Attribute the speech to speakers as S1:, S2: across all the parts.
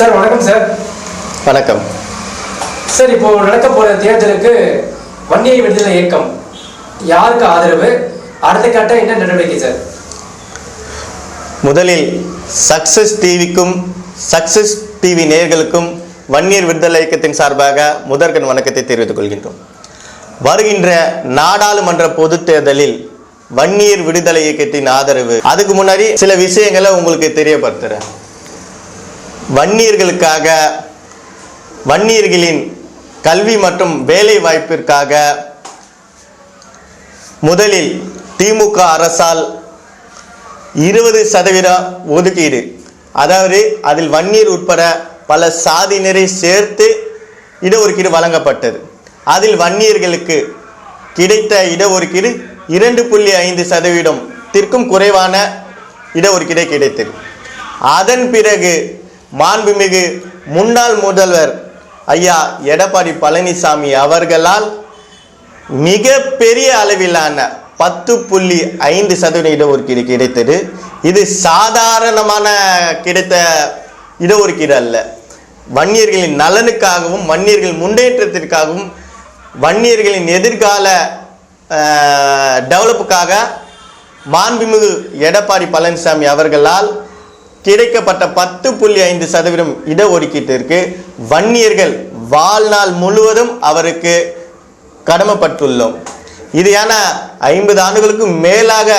S1: Sir வணக்கம் sir.
S2: வணக்கம்.
S1: Sir இப்போ நடக்க போற தேர்தலுக்கு வன்னியை விடுதலை இயக்கம் யாருக்கு ஆதரவு? அடுத்த கட்ட என்ன நடவடிக்கை சார்?
S2: முதலில் சக்சஸ் டிவிக்கும் சக்சஸ் டிவி நேயர்களுக்கும் வன்னியர் விடுதலை இயக்கத்தின் சார்பாக முதற்கண் வணக்கத்தை தெரிவித்துக் கொள்கின்றோம். வருகின்ற நாடாளுமன்ற பொதுத் தேர்தலில் வன்னியர் விடுதலை இயக்கத்தின் ஆதரவு. அதுக்கு முன்னாடி சில விஷயங்களை உங்களுக்கு தெரியப்படுத்துறேன். வன்னியர்களுக்காக வன்னியர்களின் கல்வி மற்றும் வேலை வாய்ப்பிற்காக முதலில் திமுக அரசால் இருபது சதவீதம் ஒதுக்கீடு. அதாவது அதில் வன்னியர் உட்பட பல சாதியினரை சேர்த்து இடஒதுக்கீடு வழங்கப்பட்டது. அதில் வன்னியர்களுக்கு கிடைத்த இடஒதுக்கீடு இரண்டு புள்ளி ஐந்து சதவீதத்திற்கும் குறைவான இடஒதுக்கீடே கிடைத்தது. அதன் பிறகு மாண்புமிகு முன்னாள் முதல்வர் ஐயா எடப்பாடி பழனிசாமி அவர்களால் மிக பெரிய அளவிலான பத்து புள்ளி ஐந்து சதவீத இடஒதுக்கீடு கிடைத்தது. இது சாதாரணமான கிடைத்த இடஒதுக்கீடு அல்ல. வன்னியர்களின் நலனுக்காகவும் வன்னியர்கள் முன்னேற்றத்திற்காகவும் வன்னியர்களின் எதிர்கால டெவலப்புக்காக மாண்புமிகு எடப்பாடி பழனிசாமி அவர்களால் கிடைக்கப்பட்ட பத்து புள்ளி ஐந்து சதவீதம் இடஒதுக்கீட்டிற்கு வன்னியர்கள் வாழ்நாள் முழுவதும் அவருக்கு கடமைப்பட்டுள்ளோம். இது ஏன்னா ஐம்பது ஆண்டுகளுக்கு மேலாக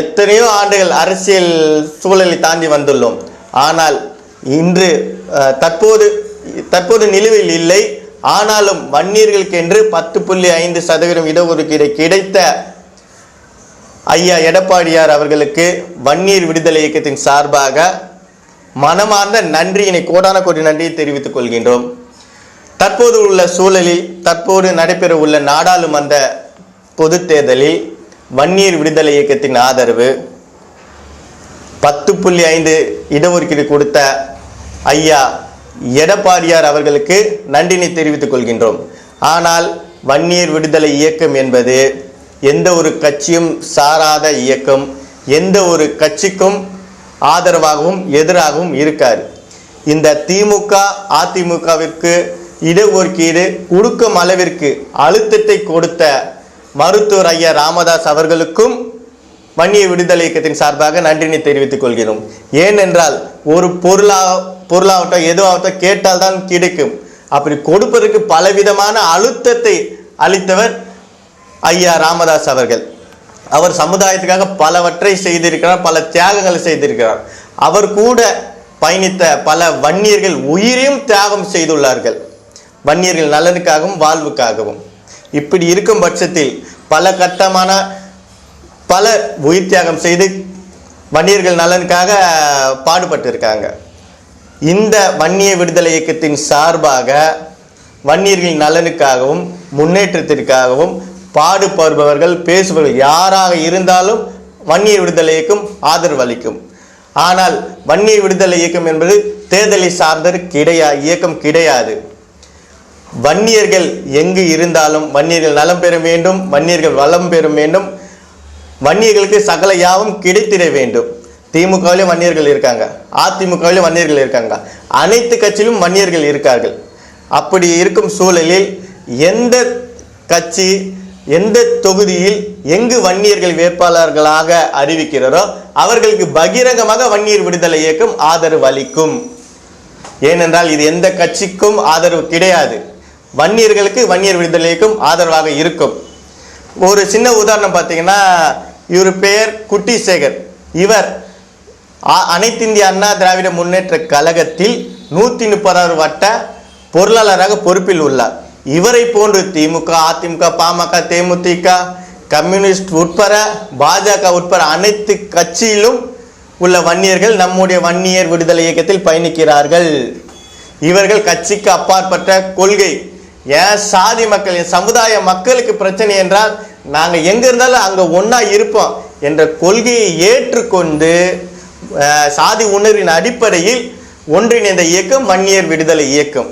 S2: எத்தனையோ ஆண்டுகள் அரசியல் சூழலை தாண்டி வந்துள்ளோம். ஆனால் இன்று தற்போது தற்போது நிலுவையில் இல்லை. ஆனாலும் வன்னியர்களுக்கு என்று பத்து புள்ளி ஐந்து சதவீதம் இடஒதுக்கீடு கிடைத்த ஐயா எடப்பாடியார் அவர்களுக்கு வன்னியர் விடுதலை இயக்கத்தின் சார்பாக மனமார்ந்த நன்றியினை கோடான கோடி நன்றியை தெரிவித்துக் கொள்கின்றோம். தற்போது உள்ள சூழலில் தற்போது நடைபெற உள்ள நாடாளுமன்ற பொதுத் தேர்தலில் வன்னியர் விடுதலை இயக்கத்தின் ஆதரவு பத்து புள்ளி ஐந்து இடஒதுக்கீடு கொடுத்த ஐயா எடப்பாடியார் அவர்களுக்கு நன்றினை தெரிவித்துக் கொள்கின்றோம். ஆனால் வன்னியர் விடுதலை இயக்கம் என்பது எந்த ஒரு கட்சியும் சாராத இயக்கம் எந்த ஒரு கட்சிக்கும் ஆதரவாகவும் எதிராகவும் இருக்காது. இந்த திமுக அதிமுகவிற்கு இடஒதுக்கீடு கொடுக்கும் அளவிற்கு அழுத்தத்தை கொடுத்த மருத்துவர் ஐயா ராமதாஸ் அவர்களுக்கும் வன்னிய விடுதலை இயக்கத்தின் சார்பாக நன்றினை தெரிவித்துக் கொள்கிறோம். ஏனென்றால் ஒரு பொருளா பொருளாகட்டும் எதுவாகட்டும் கேட்டால்தான் கிடைக்கும். அப்படி கொடுப்பதற்கு பலவிதமான அழுத்தத்தை அளித்தவர் ஐயா ராமதாஸ் அவர்கள். அவர் சமுதாயத்துக்காக பலவற்றை செய்திருக்கிறார் பல தியாகங்களை செய்திருக்கிறார். அவர் கூட பயணித்த பல வன்னியர்கள் உயிரையும் தியாகம் செய்துள்ளார்கள். வன்னியர்கள் நலனுக்காகவும் வாழ்வுக்காகவும். இப்படி இருக்கும் பட்சத்தில் பல கட்டமான பல உயிர் தியாகம் செய்து வன்னியர்கள் நலனுக்காக பாடுபட்டிருக்காங்க. இந்த வன்னிய விடுதலை இயக்கத்தின் சார்பாக வன்னியர்களின் நலனுக்காகவும் முன்னேற்றத்திற்காகவும் பாடுபடுபவர்கள் பேசுபவர்கள் யாராக இருந்தாலும் வன்னிய விடுதலை இயக்கம் ஆதரவு அளிக்கும். ஆனால் வன்னிய விடுதலை இயக்கம் என்பது தேர்தலை சார்ந்த கிடையா இயக்கம் கிடையாது. வன்னியர்கள் எங்கு இருந்தாலும் வன்னியர்கள் நலம் பெற வேண்டும் வன்னியர்கள் வளம் பெற வேண்டும். வன்னியர்களுக்கு சகல யாவும் கிடைத்திட வேண்டும். திமுகவிலும் வன்னியர்கள் இருக்காங்க. அதிமுகவிலும் வன்னியர்கள் இருக்காங்க. அனைத்து கட்சியிலும் வன்னியர்கள் இருக்கார்கள். அப்படி இருக்கும் சூழலில் எந்த கட்சி எந்த தொகுதியில் எங்கு வன்னியர்கள் வேட்பாளர்களாக அறிவிக்கிறதோ அவர்களுக்கு பகிரங்கமாக வன்னியர் விடுதலை இயக்கம் ஆதரவு அளிக்கும். ஏனென்றால் இது எந்த கட்சிக்கும் ஆதரவு கிடையாது. வன்னியர்களுக்கு வன்னியர் விடுதலை இயக்கம் ஆதரவாக இருக்கும். ஒரு சின்ன உதாரணம் பார்த்தீங்கன்னா இவர் பெயர் குட்டி சேகர் இவர் அ- அனைத்து இந்திய அண்ணா திராவிட முன்னேற்ற கழகத்தில் நூற்றி முப்பதாவது வட்ட பொருளாளராக பொறுப்பில் உள்ளார். இவரை போன்று திமுக அதிமுக பாமக தேமுதிக கம்யூனிஸ்ட் உட்பட பாஜக உட்பட அனைத்து கட்சியிலும் உள்ள வன்னியர்கள் நம்முடைய வன்னியர் விடுதலை இயக்கத்தில் பயணிக்கிறார்கள். இவர்கள் கட்சிக்கு அப்பாற்பட்ட கொள்கை. ஏன் சாதி மக்கள் என் சமுதாய மக்களுக்கு பிரச்சனை என்றால் நாங்கள் எங்கே இருந்தாலும் அங்கே ஒன்றா இருப்போம் என்ற கொள்கையை ஏற்றுக்கொண்டு சாதி உணர்வின் அடிப்படையில் ஒன்றிணைந்த இயக்கம் வன்னியர் விடுதலை இயக்கம்.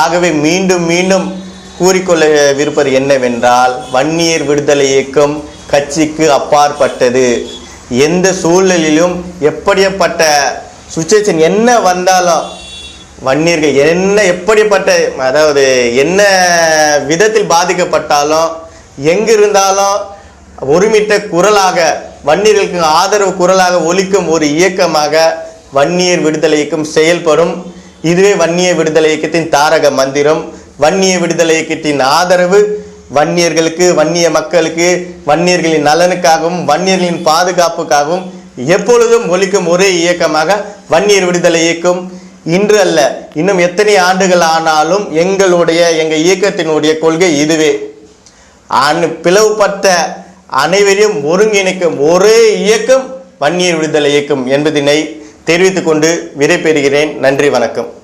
S2: ஆகவே மீண்டும் மீண்டும் கூறிக்கொள்ள விருப்பர் என்னவென்றால் வன்னியர் விடுதலை இயக்கம் கட்சிக்கு அப்பாற்பட்டது. எந்த சூழ்நிலையிலும் எப்படியப்பட்ட சுச்சுவேஷன் என்ன வந்தாலும் வன்னியர்கள் என்ன எப்படிப்பட்ட அதாவது என்ன விதத்தில் பாதிக்கப்பட்டாலும் எங்க இருந்தாலும் ஒருமித்த குரலாக வன்னியர்களுக்கு ஆதரவு குரலாக ஒலிக்கும் ஒரு இயக்கமாக வன்னியர் விடுதலை இயக்கம் செயல்படும். இதுவே வன்னிய விடுதலை இயக்கத்தின் தாரக மந்திரம். வன்னிய விடுதலை இயக்கத்தின் ஆதரவு. வன்னியர்களுக்கு வன்னிய மக்களுக்கு வன்னியர்களின் நலனுக்காகவும் வன்னியர்களின் பாதுகாப்புக்காகவும் எப்பொழுதும் ஒழிக்கும் ஒரே இயக்கமாக வன்னியர் விடுதலை இயக்கம். இன்று அல்ல இன்னும் எத்தனை ஆண்டுகள் ஆனாலும் எங்களுடைய எங்கள் இயக்கத்தினுடைய கொள்கை இதுவே. அனு பிளவுபட்ட அனைவரையும் ஒருங்கிணைக்கும் ஒரே இயக்கம் வன்னியர் விடுதலை இயக்கம் என்பதனை தெரிவித்துக் கொண்டு விடைபெறுகிறேன். நன்றி வணக்கம்.